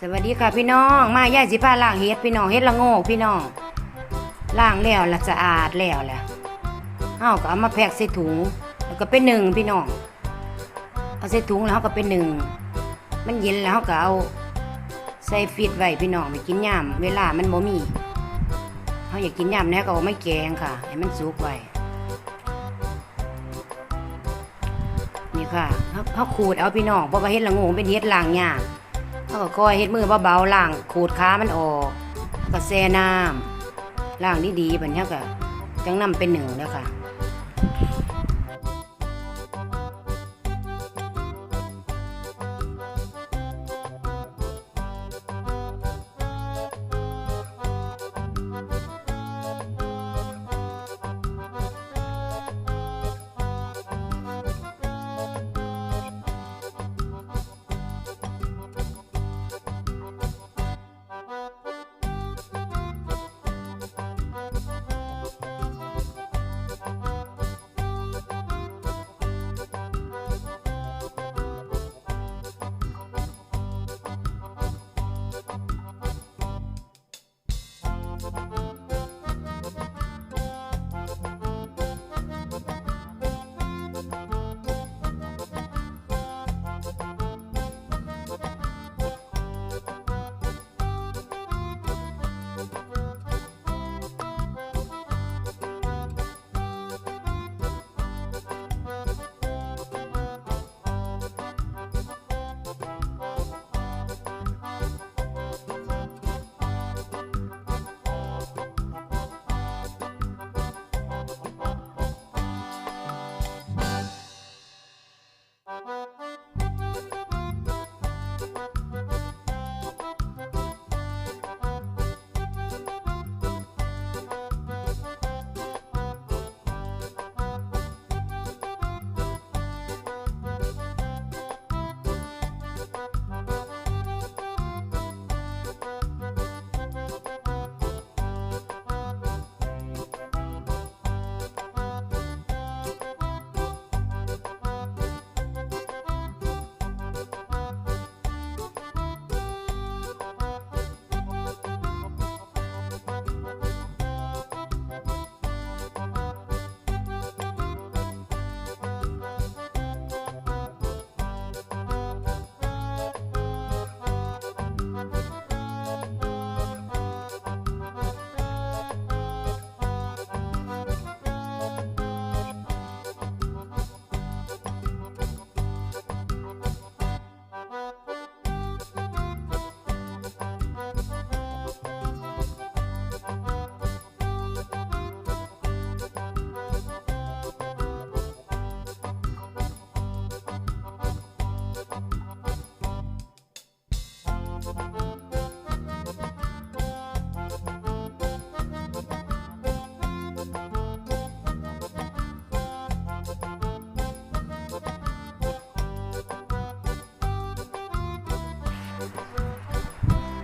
สวัสดีค่ะพี่น้อง มาย่าสิพาล้างเฮ็ดพี่น้องเฮ็ดละโงกพี่น้องล้างแล้วละสะอาดแล้วแหละเฮาก็เอามาแพ็คใส่ถุงแล้วก็เป็นหนึ่งพี่น้องเอาใส่ถุงแล้วเฮาก็เป็นหนึ่งมันเย็นแล้วก็เอาใส่ฟีดไว้พี่น้องไปกินยามเวลามันบ่มีเฮาอยากกินยามแน่ก็ไม่แกงค่ะให้มันสุกไว้นี่ค่ะเฮาเฮาขูดเอาพี่น้องเพราะว่าเฮ็ดละโงกเป็นเฮ็ดล้างยาก เขาก็คอยเฮ็ดมือเบาๆล่างขูดขามันออกก็แช่น้ำล่างดีๆบัดนี้ก็จังนำเป็นหนึ่งแล้วค่ะ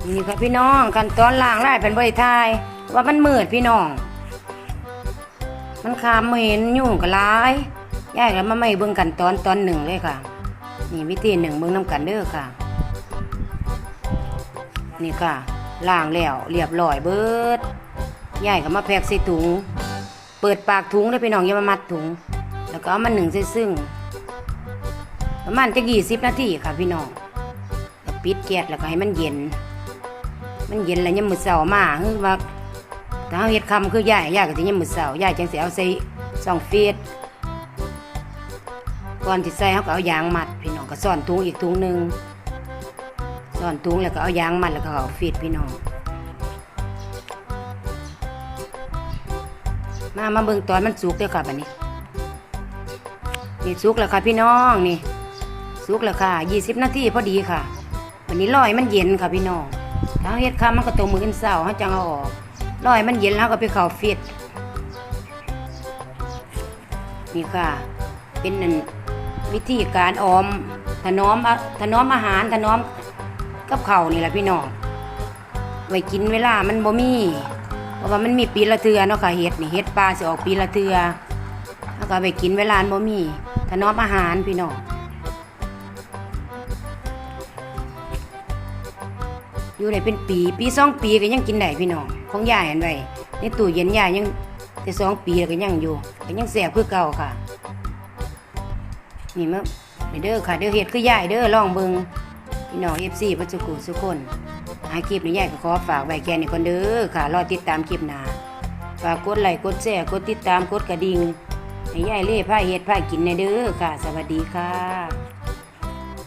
นี่ค่ะพี่น้องขั้นตอนล้างไล่เป็นใบทาย ว่ามันมืดพี่น้อง มันคามไม่เห็นยุ่งกับร้ายยายแล้วมาไม่เบิ่งกันตอนตอนหนึ่งเลยค่ะ นี่วิธีหนึ่งเบิ่งน้ำกันเด้อค่ะ นี่ค่ะล้างแล้วเรียบร้อยเบิดยายก็มาแพ็กใส่ถุง เปิดปากถุงเลยพี่น้องอย่ามามัดถุง แล้วก็เอามาหนึ่งใส่ซึ่งประมาณจะกี่สิบนาทีค่ะพี่น้องแล้วปิดแก๊สแล้วก็ให้มันเย็น มันเย็นแล้วยังมือเสามาคือว่าถ้าเราเฮ็ดคำคือย่ายย่ายก็สิยังมือเสาย่ายจังสิเอาใส่ซองฟีดก่อนที่ใส่เขาก็เอายางมัดพี่น้องก็ซ่อนถุงอีกถุงหนึ่งซ่อนถุงแล้วก็เอายางมัดแล้วก็เอาฟีดพี่น้องมามาเบิ่งตอนมันสุกเด้อค่ะบัดนี้นี่สุกแล้วค่ะพี่น้องนี่สุกแล้วค่ะ20นาทีพอดีค่ะวันนี้รอยมันเย็นค่ะพี่น้อง ถ้าเฮ็ดคำมันก็ตรงมืออินเสาร์เขาจังเอาออกรอยมันเย็นแล้วก็ไปเข้าฟิตนี่ค่ะ เป็นนั่นวิธีการออมถนอมอะถนอมอาหารถนอมกับข้าวนี่แหละพี่น้องไว้กินเวลามันบ่มีเพราะว่ามันมีปีละเทือเนาะค่ะเฮ็ดนี่เฮ็ดปลาสิออกปีละเทือแล้วก็ไปกินเวลามันบ่มีถนอมอาหารพี่น้อง อยู่ได้เป็นปีปีสองปีก็ยังกินได้พี่น้องของยายอันไว้ในตู้เย็นยายยังแต่สองปีแล้วก็ยังอยู่ก็ยังแสบคือเก่าค่ะ นี่มาเด้อค่ะเด้อเฮ็ดคือยายเด้อลองเบิงพี่น้อง FC ปัจจุกุสุกคนหาคลิปนี้ยายก็ขอฝากไว้แค่นี้ก่อนเด้อค่ะรอติดตามคลิปหน้าฝากกดไลค์กดแชร์กดติดตามกดกระดิ่งให้ยายเล่ผ้าเฮ็ดผ้ากินในเด้อค่ะ สวัสดีค่ะ